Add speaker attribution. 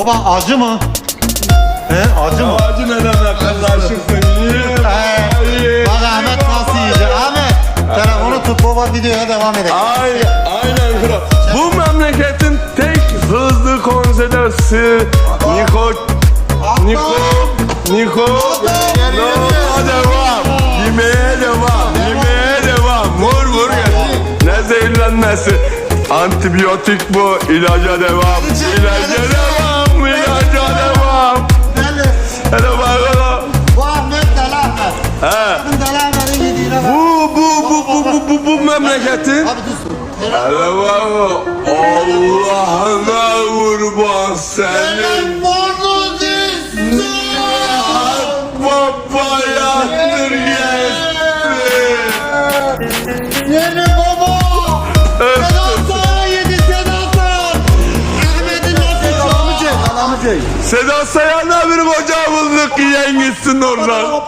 Speaker 1: Baba acı mı? He acı mı?
Speaker 2: Acı ne demek kardeşim?
Speaker 1: He. Bak Ahmet nasıl yiyecek? Ahmet. Telefonu tut baba videoya devam edelim.
Speaker 2: Ay, aynen kral. Bu memleketin tek hızlı konsedası Niko Niko Niko Nova devam Yemeğe devam Yemeğe devam Vur vur ya Ne zehirlenmesi Antibiyotik bu ilaca devam İlaca devam He. Bu bu bu bu bu bu bu memleketin Allah'ına kurban senin.
Speaker 1: Bornoz istiyor.
Speaker 2: Baba yaktır gelsin
Speaker 1: Yeni baba.
Speaker 2: Seda Sayan'la bir koca bulduk yiyen gitsin oradan